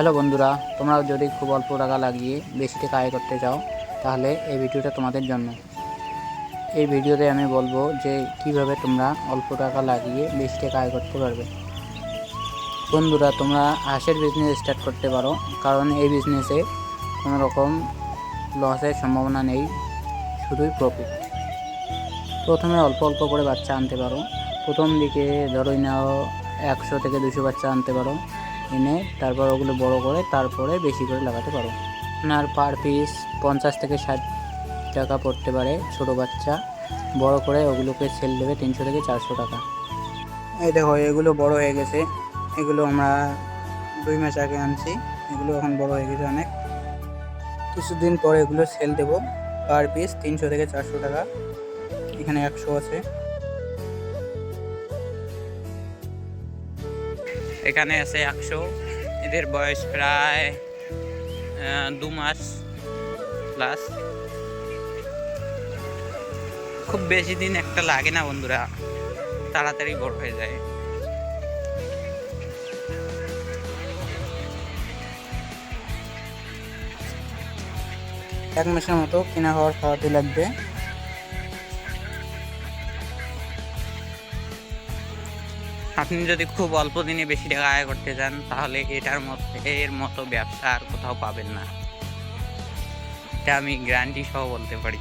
Hello বন্ধুরা, তোমরা যদি খুব অল্প টাকা লাগিয়ে বেশি টাকা আয় করতে চাও, তাহলে এই ভিডিওটা তোমাদের জন্য। এই ভিডিওতে আমি বলব যে কীভাবে তোমরা অল্প টাকা লাগিয়ে বেশি টাকা আয় করতে পারবে। বন্ধুরা, তোমরা হাঁসের বিজনেস স্টার্ট করতে পারো, কারণ এই বিজনেসে কোনো রকম লসের সম্ভাবনা নেই, শুধুই প্রফিট প্রথমে অল্প অল্প করে বাচ্চা আনতে পারো। প্রথম দিকে ধরোই নাও একশো থেকে দুশো বাচ্চা আনতে পারো। এনে তারপর ওগুলো বড় করে তারপরে বেশি করে লাগাতে পারো। আপনার পার পিস পঞ্চাশ থেকে ষাট টাকা পড়তে পারে ছোট বাচ্চা। বড় করে ওগুলোকে সেল দেবে তিনশো থেকে চারশো টাকা। এই দেখো, এগুলো বড় হয়ে গেছে। এগুলো আমরা দুই মাস আগে আনছি। এগুলো এখন বড় হয়ে গেছে অনেক। কিছুদিন পরে এগুলো সেল দেবো। পার পিস তিনশো থেকে চারশো টাকা। এখানে একশো আছে। এখানে আছে একশো। এদের বয়স প্রায় দু মাস প্লাস খুব বেশি দিন একটা লাগে না বন্ধুরা, তাড়াতাড়ি বড় হয়ে যায়। এক মাসের মতো কিনা খাওয়ার খাওয়াতে লাগবে। আপনি যদি খুব অল্প দিনে বেশি টাকা আয় করতে চান তাহলে এটার মধ্যে, এর মতো ব্যবসা আর কোথাও পাবেন না। এটা আমি গ্যারান্টি সহ বলতে পারি।